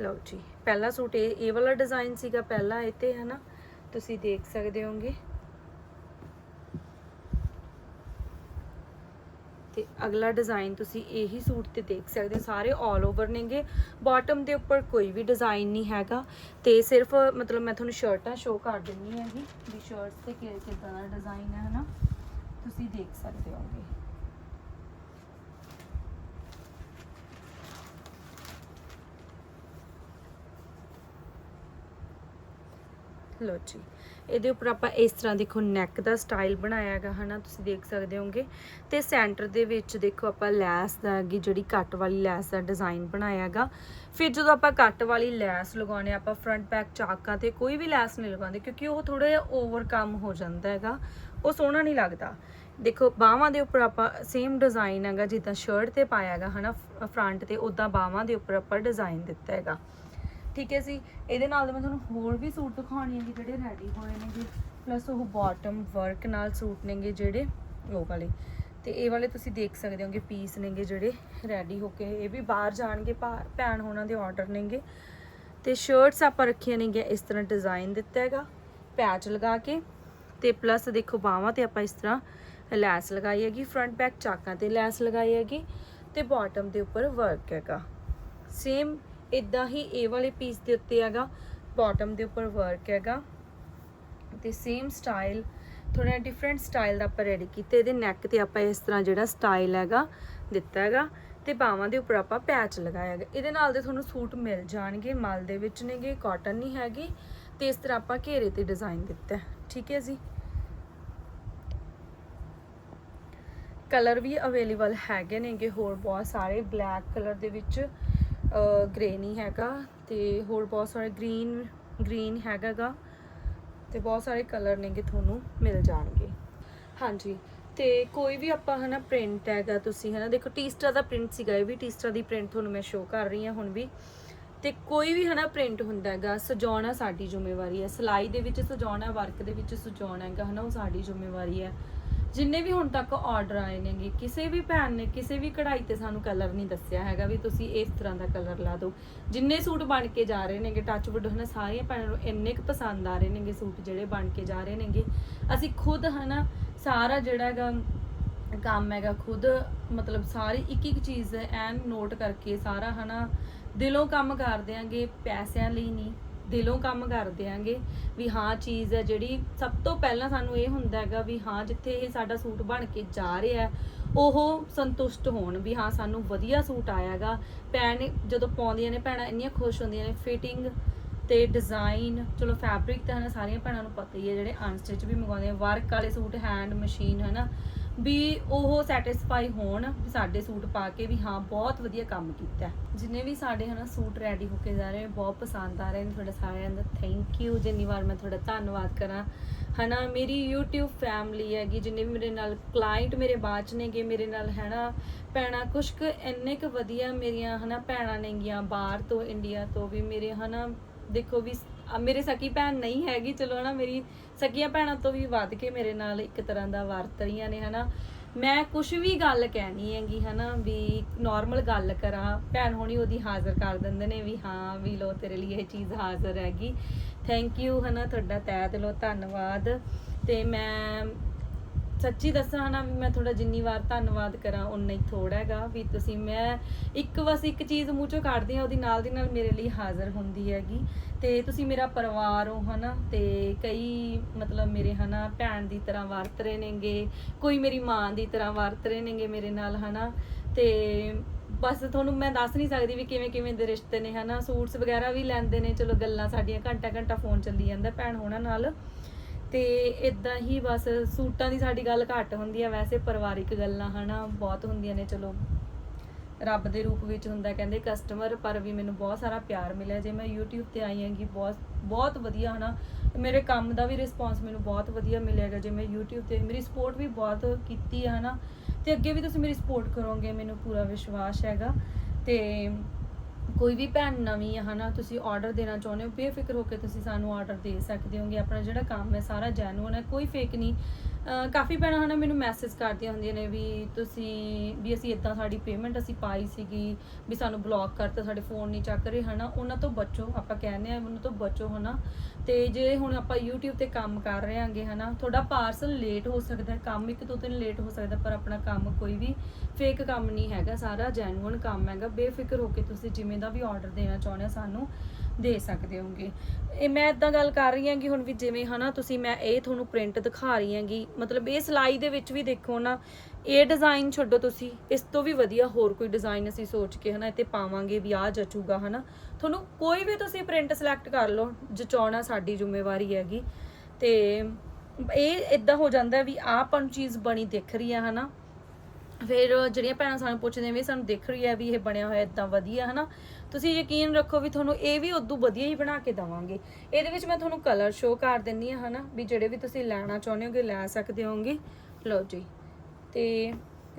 ਲਓ ਜੀ, ਪਹਿਲਾ ਸੂਟ ਇਹ ਇਹ ਵਾਲਾ ਡਿਜ਼ਾਈਨ ਸੀਗਾ ਪਹਿਲਾ ਇਹ ਤੇ ਹਨਾ? ਤੁਸੀਂ ਦੇਖ ਸਕਦੇ ਹੋਗੇ। ਅਗਲਾ ਡਿਜ਼ਾਈਨ ਤੁਸੀਂ ਇਹੀ ਸੂਟ ਤੇ ਦੇਖ ਸਕਦੇ ਹੋ, ਸਾਰੇ 올 ਓਵਰ ਨੇਗੇ। ਬਾਟਮ ਦੇ ਉੱਪਰ ਕੋਈ ਵੀ ਡਿਜ਼ਾਈਨ ਨਹੀਂ ਹੈਗਾ। ਤੇ ਸਿਰਫ, ਮਤਲਬ ਮੈਂ ਤੁਹਾਨੂੰ ਸ਼ਰਟਾਂ ਸ਼ੋਅ ਕਰ ਦਿੰਨੀ ਹੈਗੀ ਵੀ ਸ਼ਰਟਸ ਤੇ ਕਿ ਕਿਦਾਂ ਦਾ ਡਿਜ਼ਾਈਨ ਹੈ, ਹਨਾ? ਤੁਸੀਂ ਦੇਖ ਸਕਦੇ ਹੋਗੇ। ਲੋ ਜੀ। ਇਹਦੇ ਉੱਪਰ ਆਪਾਂ ਇਸ ਤਰ੍ਹਾਂ ਦੇਖੋ ਨੈਕ ਦਾ ਸਟਾਈਲ ਬਣਾਇਆ ਹੈਗਾ, ਹਨਾ? ਤੁਸੀਂ ਦੇਖ ਸਕਦੇ ਹੋਗੇ ਤੇ ਸੈਂਟਰ ਦੇ ਵਿੱਚ ਦੇਖੋ ਆਪਾਂ ਲੈਸ ਦਾ ਹੈਗੀ, ਜਿਹੜੀ ਕੱਟ ਵਾਲੀ ਲੈਸ ਦਾ ਡਿਜ਼ਾਈਨ ਬਣਾਇਆ ਹੈਗਾ। ਫਿਰ ਜਦੋਂ ਆਪਾਂ ਕੱਟ ਵਾਲੀ ਲੈਸ ਲਗਾਉਣੇ ਆਪਾਂ ਫਰੰਟ ਬੈਕ ਚਾਕਾਂ ਤੇ ਕੋਈ ਵੀ ਲੈਸ ਨਹੀਂ ਲਗਾਉਂਦੇ, ਕਿਉਂਕਿ ਉਹ ਥੋੜਾ ਜਿਹਾ ਓਵਰ ਕੰਮ ਹੋ ਜਾਂਦਾ ਹੈਗਾ। ਉਹ ਸੋਹਣਾ ਨਹੀਂ ਲੱਗਦਾ। ਦੇਖੋ, ਬਾਹਾਂ ਦੇ ਉੱਪਰ ਆਪਾਂ ਸੇਮ ਡਿਜ਼ਾਈਨ ਹੈਗਾ, ਜਿੱਦਾਂ ਸ਼ਰਟ ਤੇ ਪਾਇਆ ਹੈਗਾ, ਹਨਾ? ਫਰੰਟ ਤੇ ਉਦਾਂ ਬਾਹਾਂ ਦੇ ਉੱਪਰ ਆਪਾਂ ਡਿਜ਼ਾਈਨ ਦਿੱਤਾ ਹੈਗਾ। ਠੀਕ ਹੈ ਜੀ? ਇਹਦੇ ਨਾਲ ਤਾਂ ਮੈਂ ਤੁਹਾਨੂੰ ਹੋਰ ਵੀ ਸੂਟ ਦਿਖਾਉਣੀ ਹੈਗੇ ਜਿਹੜੇ ਰੈਡੀ ਹੋਏ ਨੇਗੇ। ਪਲੱਸ ਉਹ ਬਾਟਮ ਵਰਕ ਨਾਲ ਸੂਟ ਨੇਗੇ ਜਿਹੜੇ ਉਹ ਵਾਲੇ। ਤੇ ਇਹ ਵਾਲੇ ਤੁਸੀਂ ਦੇਖ ਸਕਦੇ ਹੋਗੇ ਪੀਸ ਨੇਗੇ ਜਿਹੜੇ ਰੈਡੀ ਹੋ ਕੇ। ਇਹ ਵੀ ਬਾਹਰ ਜਾਣਗੇ, ਭਾ- ਭੈਣ ਹੋਣਾ ਦੇ ਆਰਡਰ ਨੇਗੇ। ਤੇ ਸ਼ਰਟਸ ਆਪਾਂ ਰੱਖੀਆਂ ਨੇਗੀਆਂ, ਇਸ ਤਰ੍ਹਾਂ ਡਿਜ਼ਾਈਨ ਦਿੱਤਾ ਹੈਗਾ। ਪੈਚ ਲਗਾ ਕੇ। ਤੇ ਪਲੱਸ ਦੇਖੋ ਬਾਹਾਂ ਤੇ ਆਪਾਂ ਇਸ ਤਰ੍ਹਾਂ ਲੈਸ ਲਗਾਈ ਹੈਗੀ। ਫਰੰਟ ਬੈਕ ਚਾਕਾਂ ਤੇ ਲੈਸ ਲਗਾਈ ਹੈਗੀ। ਤੇ ਬਾਟਮ ਦੇ ਉੱਪਰ ਵਰਕ ਹੈਗਾ। ਸੇਮ ਇਦਾਂ ਹੀ ਇਹ ਵਾਲੇ ਪੀਸ ਦੇ ਉੱਤੇ ਹੈਗਾ ਬਾਟਮ ਦੇ ਉੱਪਰ ਵਰਕ ਹੈਗਾ। ਤੇ ਸੇਮ ਸਟਾਈਲ ਥੋੜਾ ਡਿਫਰੈਂਟ ਸਟਾਈਲ ਦਾ ਆਪਾਂ ਰੈਡੀ ਕੀਤਾ। ਇਹਦੇ ਨੈਕ ਤੇ ਆਪਾਂ ਇਸ ਤਰ੍ਹਾਂ ਜਿਹੜਾ ਸਟਾਈਲ ਹੈਗਾ, ਦਿੱਤਾ ਹੈਗਾ। ਤੇ ਬਾਹਾਂ ਦੇ ਉੱਪਰ ਆਪਾਂ ਪੈਚ ਲਗਾਇਆ ਹੈਗਾ। ਇਹਦੇ ਨਾਲ ਦੇ ਤੁਹਾਨੂੰ ਸੂਟ ਮਿਲ ਜਾਣਗੇ, ਮਲ ਦੇ ਵਿੱਚ ਨੇਗੇ ਕਾਟਨ ਨਹੀਂ ਹੈਗੀ। ਤੇ ਇਸ ਤਰ੍ਹਾਂ ਆਪਾਂ ਘੇਰੇ ਤੇ ਡਿਜ਼ਾਈਨ ਦਿੱਤਾ ਠੀਕ ਹੈ ਜੀ? ਕਲਰ ਵੀ ਅਵੇਲੇਬਲ ਹੈਗੇ ਨੇਗੇ ਹੋਰ ਬਹੁਤ ਸਾਰੇ। ਬਲੈਕ ਕਲਰ ਦੇ ਵਿੱਚ ਗ੍ਰੇ ਨਹੀਂ ਹੈਗਾ ਤੇ ਹੋਰ ਬਹੁਤ ਸਾਰੇ ਗ੍ਰੀਨ ਗ੍ਰੀਨ ਹੈਗਾਗਾ ਤੇ ਬਹੁਤ ਸਾਰੇ ਕਲਰ ਨੇਗੇ ਤੁਹਾਨੂੰ ਮਿਲ ਜਾਣਗੇ। ਹਾਂਜੀ, ਤੇ ਕੋਈ ਵੀ ਆਪਾਂ ਹਨਾ ਪ੍ਰਿੰਟ ਹੈਗਾ ਤੁਸੀਂ ਹਨਾ, ਦੇਖੋ ਟੀਸਟਾ ਦਾ ਪ੍ਰਿੰਟ ਸੀਗਾ, ਇਹ ਵੀ ਟੀਸਟਾ ਦੀ ਪ੍ਰਿੰਟ ਤੁਹਾਨੂੰ ਮੈਂ ਸ਼ੋਅ ਕਰ ਰਹੀ ਹਾਂ ਹੁਣ ਵੀ। ਤੇ ਕੋਈ ਵੀ ਹਨਾ ਪ੍ਰਿੰਟ ਹੁੰਦਾ ਹੈਗਾ, ਸਜਾਉਣਾ ਸਾਡੀ ਜ਼ਿੰਮੇਵਾਰੀ ਹੈ। ਸਿਲਾਈ ਦੇ ਵਿੱਚ ਸਜਾਉਣਾ ਵਰਕ ਦੇ ਵਿੱਚ ਸਜਾਉਣਾ ਹੈਗਾ, ਹਨਾ ਉਹ ਸਾਡੀ ਜ਼ਿੰਮੇਵਾਰੀ ਹੈ। ਜਿੰਨੇ ਵੀ ਹੁਣ ਤੱਕ ਆਰਡਰ ਆਏ ਨੇਗੇ, ਕਿਸੇ ਵੀ ਭੈਣ ਨੇ ਕਿਸੇ ਵੀ ਕਢਾਈ ਤੇ ਸਾਨੂੰ ਕਲਰ ਨਹੀਂ ਦੱਸਿਆ ਹੈਗਾ ਵੀ ਤੁਸੀਂ ਇਸ ਤਰ੍ਹਾਂ ਦਾ ਕਲਰ ਲਾ ਦਿਓ। ਜਿੰਨੇ ਸੂਟ ਬਣ ਕੇ ਜਾ ਰਹੇ ਨੇਗੇ ਟੱਚਵੁੱਡ ਹਨਾ, ਸਾਰੀਆਂ ਭੈਣਾਂ ਨੂੰ ਇੰਨੇ ਕੁ ਪਸੰਦ ਆ ਰਹੇ ਨੇਗੇ ਸੂਟ ਜਿਹੜੇ ਬਣ ਕੇ ਜਾ ਰਹੇ ਨੇਗੇ। ਅਸੀਂ ਖੁਦ ਹਨਾ, ਸਾਰਾ ਜਿਹੜਾ ਹੈਗਾ ਕੰਮ ਹੈਗਾ, ਖੁਦ ਮਤਲਬ ਸਾਰੀ ਇੱਕ ਇੱਕ ਚੀਜ਼ ਐਨ ਨੋਟ ਕਰਕੇ ਸਾਰਾ ਹਨਾ, ਦਿਲੋਂ ਕੰਮ ਕਰਦੇ ਦਿਆਂਗੇ ਪੈਸਿਆਂ ਲਈ ਨਹੀਂ। ਦਿਲੋਂ ਕੰਮ ਕਰ ਦਿਆਂਗੇ ਵੀ ਹਾਂ, ਚੀਜ਼ ਹੈ ਜਿਹੜੀ ਸਭ ਤੋਂ ਪਹਿਲਾਂ ਸਾਨੂੰ ਇਹ ਹੁੰਦਾ ਹੈਗਾ ਵੀ ਹਾਂ, ਜਿੱਥੇ ਇਹ ਸਾਡਾ ਸੂਟ ਬਣ ਕੇ ਜਾ ਰਿਹਾ ਹੈ, ਉਹ ਸੰਤੁਸ਼ਟ ਹੋਣ ਵੀ ਹਾਂ, ਸਾਨੂੰ ਵਧੀਆ ਸੂਟ ਆਇਆਗਾ ਭੈਣ ਜਦੋਂ ਪਾਉਂਦੀਆਂ ਨੇ, ਭੈਣਾਂ ਇੰਨੀਆਂ ਖੁਸ਼ ਹੁੰਦੀਆਂ ਨੇ ਫਿਟਿੰਗ ਤੇ ਡਿਜ਼ਾਈਨ ਚਲੋ ਫੈਬਰਿਕ ਤਾਂ ਹਨਾ, ਸਾਰੀਆਂ ਭੈਣਾਂ ਨੂੰ ਪਤਾ ਹੀ ਹੈ, ਜਿਹੜੇ ਅਨਸਟਿਚ ਵੀ ਮੰਗਵਾਉਂਦੇ ਆ ਵਰਕ ਵਾਲੇ ਸੂਟ ਹੈਂਡ ਮਸ਼ੀਨ ਹਨਾ ਵੀ ਉਹ ਸੈਟੀਸਫਾਈ ਹੋਣ ਵੀ ਸਾਡੇ ਸੂਟ ਪਾ ਕੇ ਵੀ ਹਾਂ, ਬਹੁਤ ਵਧੀਆ ਕੰਮ ਕੀਤਾ। ਜਿੰਨੇ ਵੀ ਸਾਡੇ ਹਨਾ ਸੂਟ ਰੈਡੀ ਹੋ ਕੇ ਜਾ ਰਹੇ ਬਹੁਤ ਪਸੰਦ ਆ ਰਹੇ ਨੇ ਤੁਹਾਡਾ ਸਾਰਿਆਂ ਦਾ। ਥੈਂਕ ਯੂ ਜਿੰਨੀ ਵਾਰ ਮੈਂ ਤੁਹਾਡਾ ਧੰਨਵਾਦ ਕਰਾਂ। ਹਨਾ, ਮੇਰੀ YouTube ਫੈਮਿਲੀ ਹੈਗੀ, ਜਿੰਨੇ ਵੀ ਮੇਰੇ ਨਾਲ ਕਲਾਇੰਟ ਮੇਰੇ ਬਾਅਦ ਚ ਨੇਗੇ, ਮੇਰੇ ਨਾਲ ਹੈਨਾ, ਭੈਣਾਂ ਕੁਛ ਕੁ ਇੰਨੇ ਕੁ ਵਧੀਆ ਮੇਰੀਆਂ ਹਨਾ ਭੈਣਾਂ ਨੇਗੀਆਂ ਬਾਹਰ ਤੋਂ ਇੰਡੀਆ ਤੋਂ ਵੀ ਮੇਰੇ ਹਨਾ, ਦੇਖੋ ਵੀ ਅ, ਮੇਰੇ ਸਕੀ ਭੈਣ ਨਹੀਂ ਹੈਗੀ ਚਲੋ ਹਨਾ ਮੇਰੀ ਸਕੀਆਂ ਭੈਣਾਂ ਤੋਂ ਵੀ ਵੱਧ ਕੇ ਮੇਰੇ ਨਾਲ ਇੱਕ ਤਰ੍ਹਾਂ ਦਾ ਵਰਤ ਰਹੀਆਂ ਨੇ ਹਨਾ। ਮੈਂ ਕੁਝ ਵੀ ਗੱਲ ਕਹਿਣੀ ਹੈਗੀ ਹਨਾ ਵੀ ਨਾਰਮਲ ਗੱਲ ਕਰਾਂ ਭੈਣ ਹੋਣੀ ਉਹਦੀ ਹਾਜ਼ਰ ਕਰ ਦਿੰਦੇ ਨੇ ਵੀ ਹਾਂ ਵੀ ਲੋ ਤੇਰੇ ਲਈ ਇਹ ਚੀਜ਼ ਹਾਜ਼ਰ ਹੈਗੀ। ਥੈਂਕ ਯੂ ਹਨਾ ਤੁਹਾਡਾ ਤਹਿ ਦਿਲੋਂ ਧੰਨਵਾਦ। ਤੇ ਮੈਂ ਸੱਚੀ ਦੱਸਾਂ ਨਾ, ਵੀ ਮੈਂ ਥੋੜਾ ਜਿੰਨੀ ਵਾਰ ਧੰਨਵਾਦ ਕਰਾਂ ਉਨਾ ਹੀ ਥੋੜਾ ਹੈਗਾ ਵੀ ਤੁਸੀਂ ਮੈਂ ਇੱਕ ਬਸ ਇੱਕ ਚੀਜ਼ ਮੂੰਹ ਚੋਂ ਕੱਢਦੀ ਆ ਉਹਦੀ ਨਾਲ ਦੀ ਨਾਲ ਮੇਰੇ ਲਈ ਹਾਜ਼ਰ ਹੁੰਦੀ ਹੈਗੀ। ਤੇ ਤੁਸੀਂ ਮੇਰਾ ਪਰਿਵਾਰ ਹੋ, ਹਨਾ? ਤੇ ਕਈ ਮਤਲਬ ਮੇਰੇ, ਹਨਾ, ਭੈਣ ਦੀ ਤਰ੍ਹਾਂ ਵਰਤ ਰਹੇ ਨੇਗੇ, ਕੋਈ ਮੇਰੀ ਮਾਂ ਦੀ ਤਰ੍ਹਾਂ ਵਰਤ ਰਹੇ ਨੇਗੇ ਮੇਰੇ ਨਾਲ, ਹਨਾ? ਤੇ ਬਸ ਤੁਹਾਨੂੰ ਮੈਂ ਦੱਸ ਨਹੀਂ ਸਕਦੀ ਵੀ ਕਿਵੇਂ ਕਿਵੇਂ ਦੇ ਰਿਸ਼ਤੇ ਨੇ, ਹਨਾ? ਸੂਟਸ ਵਗੈਰਾ ਵੀ ਲੈਂਦੇ ਨੇ, ਚਲੋ ਗੱਲਾਂ ਸਾਡੀਆਂ ਘੰਟਾ ਘੰਟਾ ਫੋਨ ਚੱਲੀ ਜਾਂਦਾ ਭੈਣ ਹੋਣਾ ਨਾਲ। ਤੇ ਇਦਾਂ ਹੀ ਬਸ ਸੂਟਾਂ ਦੀ ਸਾਡੀ ਗੱਲ ਘੱਟ ਹੁੰਦੀ ਆ, ਵੈਸੇ ਪਰਿਵਾਰਿਕ ਗੱਲਾਂ ਹਨਾ, ਬਹੁਤ ਹੁੰਦੀਆਂ ਨੇ, ਚਲੋ। ਰੱਬ ਦੇ ਰੂਪ ਵਿੱਚ ਹੁੰਦਾ, ਕਹਿੰਦੇ ਕਸਟਮਰ ਪਰ ਵੀ ਮੈਨੂੰ ਬਹੁਤ ਸਾਰਾ ਪਿਆਰ ਮਿਲਿਆ। ਜੇ ਮੈਂ YouTube ਤੇ ਆਈ ਹਾਂਗੀ, ਬਹੁਤ ਬਹੁਤ ਵਧੀਆ ਹਨਾ। ਮੇਰੇ ਕੰਮ ਦਾ ਵੀ ਰਿਸਪੌਂਸ ਮੈਨੂੰ ਬਹੁਤ ਵਧੀਆ ਮਿਲਿਆਗਾ ਜੇ ਮੈਂ YouTube ਤੇ, ਮੇਰੀ ਸਪੋਰਟ ਵੀ ਬਹੁਤ ਕੀਤੀ ਹੈ ਹਨਾ। ਤੇ ਅੱਗੇ ਵੀ ਤੁਸੀਂ ਮੇਰੀ ਸਪੋਰਟ ਕਰੋਗੇ, ਮੈਨੂੰ ਪੂਰਾ ਵਿਸ਼ਵਾਸ ਹੈਗਾ। ਤੇ ਕੋਈ ਵੀ ਭੈਣ ਨਵੀਂ ਹੈ ਹਨਾ, ਤੁਸੀਂ ਆਰਡਰ ਦੇਣਾ ਚਾਹੁੰਦੇ ਹੋ, ਬੇਫਿਕਰ ਹੋ ਕੇ ਤੁਸੀਂ ਸਾਨੂੰ ਆਰਡਰ ਦੇ ਸਕਦੇ ਹੋਗੇ। ਆਪਣਾ ਜਿਹੜਾ ਕੰਮ ਹੈ ਸਾਰਾ ਜੈਨੂਅਨ ਹੈ, ਕੋਈ ਫੇਕ ਨਹੀਂ। ਕਾਫੀ ਭੈਣਾਂ ਹਨਾ ਮੈਨੂੰ ਮੈਸੇਜ ਕਰਦੀਆਂ ਹੁੰਦੀਆਂ ਨੇ ਵੀ ਤੁਸੀਂ, ਵੀ ਅਸੀਂ ਇਦਾਂ ਸਾਡੀ ਪੇਮੈਂਟ ਅਸੀਂ ਪਾਈ ਸੀਗੀ, ਵੀ ਸਾਨੂੰ ਬਲੌਕ ਕਰਤਾ, ਸਾਡੇ ਫੋਨ ਨਹੀਂ ਚੱਕ ਰਹੇ ਹਨਾ, ਉਹਨਾਂ ਤੋਂ ਬਚੋ, ਆਪਾਂ ਕਹਿੰਦੇ ਆ ਉਹਨਾਂ ਤੋਂ ਬਚੋ ਹਨਾ। ਤੇ ਜੇ ਹੁਣ ਆਪਾਂ YouTube ਤੇ ਕੰਮ ਕਰ ਰਹੇ ਆਂਗੇ ਹਨਾ, ਤੁਹਾਡਾ ਪਾਰਸਲ ਲੇਟ ਹੋ ਸਕਦਾ, ਕੰਮ ਇੱਕ ਦੋ ਦਿਨ ਲੇਟ ਹੋ ਸਕਦਾ, ਪਰ ਆਪਣਾ ਕੰਮ ਕੋਈ ਵੀ ਫੇਕ ਕੰਮ ਨਹੀਂ ਹੈਗਾ, ਸਾਰਾ ਜੈਨੂਅਨ ਕੰਮ ਹੈਗਾ। ਬੇਫਿਕਰ ਹੋ ਕੇ ਤੁਸੀਂ ਜਿਵੇਂ ਦਾ ਵੀ ਆਰਡਰ ਦੇਣਾ ਚਾਹੁੰਦੇ ਹੋ ਸਾਨੂੰ ਦੇ ਸਕਦੇ ਹੋਗੇ। ਇਹ ਮੈਂ ਇਦਾਂ ਗੱਲ ਕਰ ਰਹੀ ਹਾਂ ਕਿ ਹੁਣ ਵੀ ਜਿਵੇਂ ਹਨਾ ਤੁਸੀਂ ਮੈਂ ਇਹ ਤੁਹਾਨੂੰ ਪ੍ਰਿੰਟ ਦਿਖਾ ਰਹੀ ਹਾਂਗੀ ਮਤਲਬ ਇਹ ਸਿਲਾਈ ਦੇ ਵਿੱਚ ਵੀ ਦੇਖੋ ਨਾ, ਇਹ ਡਿਜ਼ਾਈਨ ਛੱਡੋ ਤੁਸੀਂ, ਇਸ ਤੋਂ ਵੀ ਵਧੀਆ ਹੋਰ ਕੋਈ ਡਿਜ਼ਾਈਨ ਅਸੀਂ ਸੋਚ ਕੇ ਹਨਾ ਇੱਥੇ ਪਾਵਾਂਗੇ ਵੀ ਆ ਜਚੂਗਾ ਹਨਾ। ਤੁਹਾਨੂੰ ਕੋਈ ਵੀ ਤੁਸੀਂ ਪ੍ਰਿੰਟ ਸਿਲੈਕਟ ਕਰ ਲਓ, ਜਚਾਉਣਾ ਸਾਡੀ ਜ਼ਿੰਮੇਵਾਰੀ ਹੈਗੀ। ਤੇ ਇਹ ਇਦਾਂ ਹੋ ਜਾਂਦਾ ਵੀ ਆਹ ਆਪਾਂ ਨੂੰ ਚੀਜ਼ ਬਣੀ ਦਿਖ ਰਹੀ ਹੈ ਹਨਾ। ਫਿਰ ਜਿਹੜੀਆਂ ਭੈਣਾਂ ਸਾਨੂੰ ਪੁੱਛਦੇ ਵੀ ਸਾਨੂੰ ਦਿਖ ਰਹੀ ਹੈ ਵੀ ਇਹ ਬਣਿਆ ਹੋਇਆ ਇਦਾਂ ਵਧੀਆ ਹਨਾ। ਤੁਸੀਂ ਯਕੀਨ ਰੱਖੋ ਵੀ ਤੁਹਾਨੂੰ ਇਹ ਵੀ ਉਦੋਂ ਵਧੀਆ ਹੀ ਬਣਾ ਕੇ ਦਵਾਂਗੇ। ਇਹਦੇ ਵਿੱਚ ਮੈਂ ਤੁਹਾਨੂੰ ਕਲਰ ਸ਼ੋਅ ਕਰ ਦਿੰਨੀ ਆ ਹਨਾ? ਵੀ ਜਿਹੜੇ ਵੀ ਤੁਸੀਂ ਲੈਣਾ ਚਾਹੁੰਦੇ ਹੋਗੇ, ਲੈ ਸਕਦੇ ਹੋਗੇ। ਲਓ ਜੀ। ਤੇ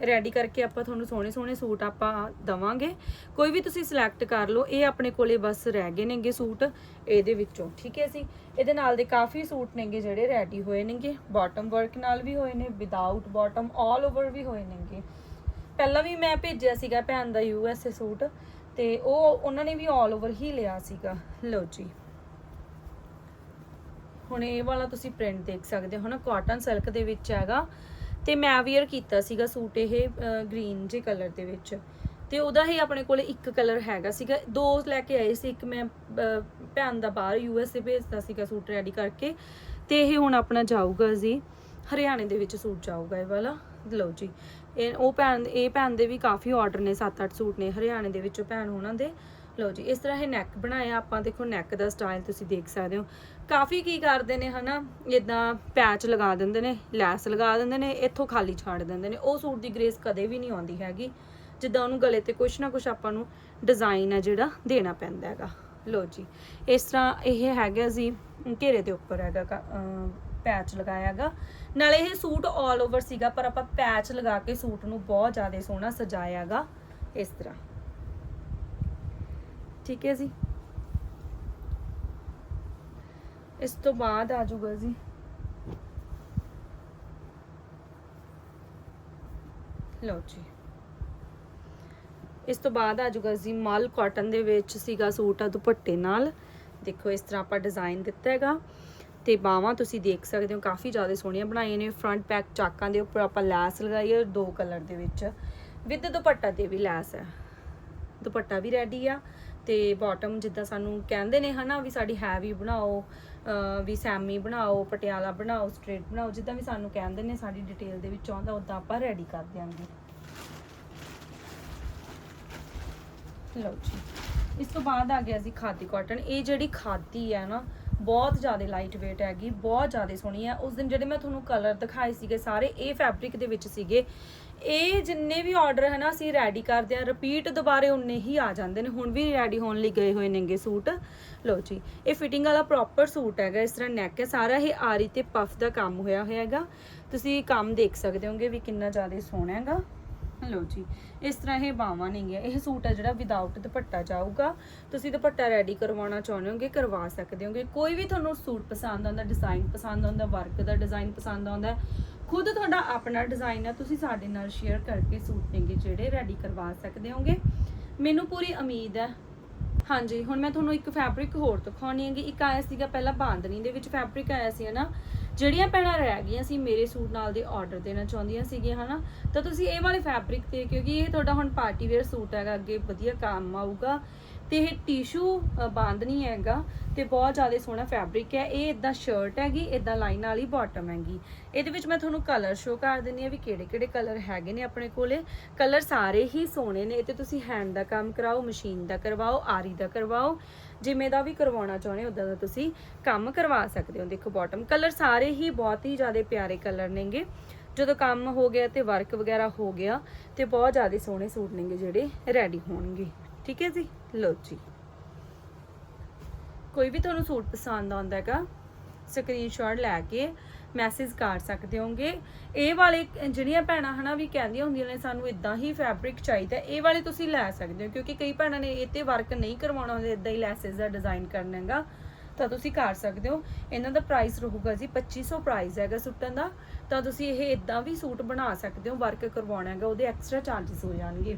ਰੈਡੀ ਕਰਕੇ ਆਪਾਂ ਤੁਹਾਨੂੰ ਸੋਹਣੇ ਸੋਹਣੇ ਸੂਟ ਆਪਾਂ ਦਵਾਂਗੇ। ਕੋਈ ਵੀ ਤੁਸੀਂ ਸਿਲੈਕਟ ਕਰ ਲਓ, ਇਹ ਆਪਣੇ ਕੋਲੇ ਬਸ ਰਹਿ ਗਏ ਨੇਗੇ ਸੂਟ ਇਹਦੇ ਵਿੱਚੋਂ, ਠੀਕ ਹੈ ਜੀ? ਇਹਦੇ ਨਾਲ ਦੇ ਕਾਫੀ ਸੂਟ ਨੇਗੇ ਜਿਹੜੇ ਰੈਡੀ ਹੋਏ ਨੇਗੇ। ਬਾਟਮ ਵਰਕ ਨਾਲ ਵੀ ਹੋਏ ਨੇ ਵਿਦਆਊਟ ਬਾਟਮ 올 ਓਵਰ ਵੀ ਹੋਏ ਨੇਗੇ। ਪਹਿਲਾਂ ਵੀ ਮੈਂ ਭੇਜਿਆ ਸੀਗਾ ਭੈਣ ਦਾ ਯੂਐਸਏ ਸੂਟ। ਤੇ ਉਹ ਉਹਨਾਂ ਨੇ ਵੀ 올 ਓਵਰ ਹੀ ਲਿਆ ਸੀਗਾ। ਲਓ ਜੀ। ਹੁਣ ਇਹ ਵਾਲਾ ਤੁਸੀਂ ਪ੍ਰਿੰਟ ਦੇਖ ਸਕਦੇ ਹੋ ਨਾ ਕਾਟਨ ਸਿਲਕ ਦੇ ਵਿੱਚ ਹੈਗਾ। ਤੇ ਮੈਂ ਵੀਅਰ ਕੀਤਾ ਸੀਗਾ ਸੂਟ ਇਹ ਗ੍ਰੀਨ ਜੇ ਕਲਰ ਦੇ ਵਿੱਚ। ਤੇ ਉਹਦਾ ਹੀ ਆਪਣੇ ਕੋਲੇ ਇੱਕ ਕਲਰ ਹੈਗਾ ਸੀਗਾ। ਦੋ ਲੈ ਕੇ ਆਏ ਸੀ, ਇੱਕ ਮੈਂ ਭੈਣ ਦਾ ਬਾਹਰ ਯੂਐਸਏ ਭੇਜਦਾ ਸੀਗਾ ਸੂਟ ਰੈਡੀ ਕਰਕੇ। ਤੇ ਇਹ ਹੁਣ ਆਪਣਾ ਜਾਊਗਾ ਜੀ, ਹਰਿਆਣੇ ਦੇ ਵਿੱਚ ਸੂਟ ਜਾਊਗਾ ਇਹ ਵਾਲਾ। ਲਓ ਜੀ। ਇਹ ਉਹ ਭੈਣ, ਇਹ ਭੈਣ ਦੇ ਵੀ ਕਾਫੀ ਆਰਡਰ ਨੇ 7-8 ਸੂਟ ਨੇ ਹਰਿਆਣੇ ਦੇ ਵਿੱਚੋਂ ਭੈਣ ਉਹਨਾਂ ਦੇ। ਲਓ ਜੀ, ਇਸ ਤਰ੍ਹਾਂ ਇਹ ਨੈਕ ਬਣਾਇਆ, ਆਪਾਂ ਦੇਖੋ ਨੈਕ ਦਾ ਸਟਾਈਲ ਤੁਸੀਂ ਦੇਖ ਸਕਦੇ ਹੋ। ਕਾਫੀ ਕੀ ਕਰਦੇ ਨੇ ਹਨਾ ਇਦਾਂ ਪੈਚ ਲਗਾ ਦਿੰਦੇ ਨੇ, ਲੈਸ ਲਗਾ ਦਿੰਦੇ ਨੇ, ਇੱਥੋਂ ਖਾਲੀ ਛੱਡ ਦਿੰਦੇ ਨੇ। ਉਹ ਸੂਟ ਦੀ ਗ੍ਰੇਸ ਕਦੇ ਵੀ ਨਹੀਂ ਆਉਂਦੀ ਹੈਗੀ। ਜਿੱਦਾਂ ਉਹਨੂੰ ਗਲੇ ਤੇ ਕੁਛ ਨਾ ਕੁਛ ਆਪਾਂ ਨੂੰ ਡਿਜ਼ਾਈਨ ਹੈ ਜਿਹੜਾ ਦੇਣਾ ਪੈਂਦਾ ਹੈਗਾ। ਲਓ ਜੀ, ਇਸ ਤਰ੍ਹਾਂ ਇਹ ਹੈਗਾ ਜੀ, ਘੇਰੇ ਦੇ ਉੱਪਰ ਹੈਗਾ ਕ- ਪੈਚ ਲਗਾਇਆ ਹੈਗਾ ਨਾਲੇ ਇਹ ਸੂਟ 올 ਓਵਰ ਸੀਗਾ, ਪਰ ਆਪਾਂ ਪੈਚ ਲਗਾ ਕੇ ਸੂਟ ਨੂੰ ਬਹੁਤ ਜ਼ਿਆਦਾ ਸੋਹਣਾ ਸਜਾਇਆ ਇਸ ਤਰ੍ਹਾਂ। ਠੀਕ ਹੈ ਜੀ। ਇਸ ਤੋਂ ਬਾਅਦ ਆ ਜਾਊਗਾ ਜੀ। ਲਓ ਜੀ। ਇਸ ਤੋਂ ਬਾਅਦ ਆ ਜਾਊਗਾ ਜੀ, ਮਲ ਕਾਟਨ ਦੇ ਵਿੱਚ ਸੀਗਾ ਸੂਟ ਆ ਦੁਪੱਟੇ ਨਾਲ। ਦੇਖੋ, ਇਸ ਤਰ੍ਹਾਂ ਆਪਾਂ ਡਿਜ਼ਾਈਨ ਦਿੱਤਾ ਹੈਗਾ। ਤੇ ਬਾਹਾਂ ਤੁਸੀਂ ਦੇਖ ਸਕਦੇ ਹੋ, ਕਾਫੀ ਜ਼ਿਆਦਾ ਸੋਹਣੀਆਂ ਬਣਾਈਆਂ ਨੇ। ਫਰੰਟ ਬੈਕ ਚਾਕਾਂ ਦੇ ਉੱਪਰ ਆਪਾਂ ਲੈਸ ਲਗਾਈ ਹੈ ਦੋ ਕਲਰ ਦੇ ਵਿੱਚ। ਵਿਦ ਦੁਪੱਟਾ ਤੇ ਵੀ ਲੈਸ ਹੈ। ਦੁਪੱਟਾ ਵੀ ਰੈਡੀ ਆ ਤੇ ਬਾਟਮ ਜਿੱਦਾਂ ਸਾਨੂੰ ਕਹਿੰਦੇ ਨੇ ਹਨਾ ਵੀ ਸਾਡੀ ਹੈਵੀ ਬਣਾਓ ਵੀ ਸੈਮੀ ਬਣਾਓ, ਪਟਿਆਲਾ ਬਣਾਓ ਸਟ੍ਰੇਟ ਬਣਾਓ, ਜਿੱਦਾਂ ਵੀ ਸਾਨੂੰ ਕਹਿੰਦੇ ਨੇ, ਸਾਡੀ ਡਿਟੇਲ ਦੇ ਵਿੱਚ ਆਉਂਦਾ ਉਦਾਂ ਆਪਾਂ ਰੈਡੀ ਕਰ ਦਿਆਂਗੇ। ਲਓ ਜੀ। ਇਸ ਤੋਂ ਬਾਅਦ ਆ ਗਿਆ ਜੀ ਖਾਦੀ ਕਾਟਨ ਇਹ ਜਿਹੜੀ ਖਾਦੀ ਹੈ ਨਾ ਬਹੁਤ ਜ਼ਿਆਦਾ ਲਾਈਟ weight ਹੈਗੀ, ਬਹੁਤ ਜ਼ਿਆਦਾ ਸੋਹਣੀ ਹੈ। ਉਸ ਦਿਨ ਜਿਹੜੇ ਮੈਂ ਤੁਹਾਨੂੰ ਕਲਰ ਦਿਖਾਏ ਸੀਗੇ ਸਾਰੇ, ਇਹ ਫੈਬਰਿਕ ਦੇ ਵਿੱਚ ਸੀਗੇ। ਇਹ ਜਿੰਨੇ ਵੀ ਆਰਡਰ ਹੈ ਨਾ, ਅਸੀਂ ਰੈਡੀ ਕਰਦੇ ਆ ਰਿਪੀਟ ਦੁਬਾਰੇ ਉਨੇ ਹੀ ਆ ਜਾਂਦੇ ਨੇ। ਹੁਣ ਵੀ ਰੈਡੀ ਹੋਣ ਲਈ ਗਏ ਹੋਏ ਨੇਗੇ ਸੂਟ। ਲਓ ਜੀ, ਇਹ ਫਿਟਿੰਗ ਵਾਲਾ ਪ੍ਰੋਪਰ ਸੂਟ ਹੈਗਾ, ਇਸ ਤਰ੍ਹਾਂ ਨੈਕ ਹੈ। ਸਾਰਾ ਇਹ ਆਰੀ ਤੇ ਪਫ ਦਾ ਕੰਮ ਹੋਇਆ ਹੋਇਆ ਹੈਗਾ। ਤੁਸੀਂ ਕੰਮ ਦੇਖ ਸਕਦੇ ਹੋਗੇ ਵੀ ਕਿੰਨਾ ਜ਼ਿਆਦਾ ਸੋਹਣਾ ਹੈਗਾ। ਲਓ ਜੀ, ਇਸ ਤਰ੍ਹਾਂ ਇਹ ਬਾਵਾਂ ਨੇਗੀਆਂ ਇਹ ਸੂਟ ਹੈ ਜਿਹੜਾ ਵਿਦਆਊਟ ਦੁਪੱਟਾ ਜਾਊਗਾ। ਤੁਸੀਂ ਦੁਪੱਟਾ ਰੈਡੀ ਕਰਵਾਉਣਾ ਚਾਹੁੰਦੇ ਹੋਗੇ, ਕਰਵਾ ਸਕਦੇ ਹੋਗੇ। ਕੋਈ ਵੀ ਤੁਹਾਨੂੰ ਸੂਟ ਪਸੰਦ ਆਉਂਦਾ ਡਿਜ਼ਾਈਨ ਪਸੰਦ ਆਉਂਦਾ ਵਰਕ ਦਾ ਡਿਜ਼ਾਈਨ ਪਸੰਦ ਆਉਂਦਾ, ਖੁਦ ਤੁਹਾਡਾ ਆਪਣਾ ਡਿਜ਼ਾਈਨ ਆ, ਤੁਸੀਂ ਸਾਡੇ ਨਾਲ ਸ਼ੇਅਰ ਕਰਕੇ ਸੂਟ ਨੇਗੇ ਜਿਹੜੇ ਰੈਡੀ ਕਰਵਾ ਸਕਦੇ ਹੋਗੇ। ਮੈਨੂੰ ਪੂਰੀ ਉਮੀਦ ਹੈ ਹਾਂਜੀ, ਹੁਣ ਮੈਂ ਤੁਹਾਨੂੰ ਇੱਕ ਫੈਬਰਿਕ ਹੋਰ ਦਿਖਾਉਣੀ ਹੈਗੀ। ਇੱਕ ਆਇਆ ਸੀਗਾ ਪਹਿਲਾਂ ਬਾਂਦਨੀ ਦੇ ਵਿੱਚ ਫੈਬਰਿਕ ਆਇਆ ਸੀ, ਹਨਾ? ਜਿਹੜੀਆਂ ਭੈਣਾਂ ਰਹਿ ਗਈਆਂ ਸੀ, ਮੇਰੇ ਸੂਟ ਨਾਲ ਦੇ ਆਰਡਰ ਦੇਣਾ ਚਾਹੁੰਦੀਆਂ ਸੀਗੀਆਂ, ਹਨਾ? ਤਾਂ ਤੁਸੀਂ ਇਹ ਵਾਲੇ ਫੈਬਰਿਕ ਤੇ ਕਿਉਂਕਿ ਇਹ ਤੁਹਾਡਾ ਹੁਣ ਪਾਰਟੀ ਵੇਅਰ ਸੂਟ ਹੈਗਾ, ਅੱਗੇ ਵਧੀਆ ਕੰਮ ਆਊਗਾ। ਤੇ ਇਹ ਟਿਸ਼ੂ ਬੰਦ ਨਹੀਂ ਹੈਗਾ ਤੇ ਬਹੁਤ ਜ਼ਿਆਦਾ ਸੋਹਣਾ ਫੈਬਰਿਕ ਹੈ। ਇਹ ਇਦਾਂ ਸ਼ਰਟ ਹੈਗੀ ਇਦਾਂ ਲਾਈਨ ਵਾਲੀ ਬਾਟਮ ਹੈਗੀ। ਇਹਦੇ ਵਿੱਚ ਮੈਂ ਤੁਹਾਨੂੰ ਕਲਰ ਸ਼ੋ ਕਰ ਦਿੰਨੀ ਆ ਵੀ ਕਿਹੜੇ ਕਿਹੜੇ ਕਲਰ ਹੈਗੇ ਨੇ ਆਪਣੇ ਕੋਲੇ। ਕਲਰ ਸਾਰੇ ਹੀ ਸੋਹਣੇ ਨੇ। ਇਹ ਤੇ ਤੁਸੀਂ ਹੈਂਡ ਦਾ ਕੰਮ ਕਰਾਓ ਮਸ਼ੀਨ ਦਾ ਕਰਵਾਓ, ਆਰੀ ਦਾ ਕਰਵਾਓ। ਜਿਵੇਂ ਦਾ ਵੀ ਕਰਵਾਉਣਾ ਚਾਹੁੰਦੇ ਉਦਾਂ ਦਾ ਤੁਸੀਂ ਕੰਮ ਕਰਵਾ ਸਕਦੇ ਹੋ। ਦੇਖੋ ਬਾਟਮ ਕਲਰ ਸਾਰੇ ਹੀ ਬਹੁਤ ਹੀ ਜ਼ਿਆਦਾ ਪਿਆਰੇ ਕਲਰ ਨੇਗੇ। ਜਦੋਂ ਕੰਮ ਹੋ ਗਿਆ ਤੇ ਵਰਕ ਵਗੈਰਾ ਹੋ ਗਿਆ ਤੇ ਬਹੁਤ ਜ਼ਿਆਦਾ ਸੋਹਣੇ ਸੂਟ ਨੇਗੇ ਜਿਹੜੇ ਰੈਡੀ ਹੋਣਗੇ। ਠੀਕ ਹੈ ਜੀ? ਲਓ ਜੀ। ਕੋਈ ਵੀ ਤੁਹਾਨੂੰ ਸੂਟ ਪਸੰਦ ਆਉਂਦਾ ਹੈਗਾ ਸਕਰੀਨਸ਼ਾਟ ਲੈ ਕੇ ਮੈਸੇਜ ਕਰ ਸਕਦੇ ਹੋਗੇ ਇਹ ਵਾਲੇ ਜਿਹੜੀਆਂ ਭੈਣਾਂ ਹਨਾ ਵੀ ਕਹਿੰਦੀਆਂ ਹੁੰਦੀਆਂ ਨੇ, ਸਾਨੂੰ ਇਦਾਂ ਹੀ ਫੈਬਰਿਕ ਚਾਹੀਦਾ ਇਹ ਵਾਲੇ ਤੁਸੀਂ ਲੈ ਸਕਦੇ ਹੋ, ਕਿਉਂਕਿ ਕਈ ਭੈਣਾਂ ਨੇ ਇਹ ਤੇ ਵਰਕ ਨਹੀਂ ਕਰਵਾਉਣਾ ਹੁੰਦਾ ਇਦਾਂ ਹੀ ਲੈਸਸ ਦਾ ਡਿਜ਼ਾਈਨ ਕਰਨਾ ਹੈਗਾ, ਤਾਂ ਤੁਸੀਂ ਕਰ ਸਕਦੇ ਹੋ। ਇਹਨਾਂ ਦਾ ਪ੍ਰਾਈਸ ਰਹੂਗਾ ਜੀ 2500 ਪ੍ਰਾਈਸ ਹੈਗਾ ਸੂਟਾਂ ਦਾ, ਤਾਂ ਤੁਸੀਂ ਇਹ ਇਦਾਂ ਵੀ ਸੂਟ ਬਣਾ ਸਕਦੇ ਹੋ ਵਰਕ ਕਰਵਾਉਣਾ ਹੈਗਾ, ਉਹਦੇ ਐਕਸਟਰਾ ਚਾਰजेस ਹੋ ਜਾਣਗੇ।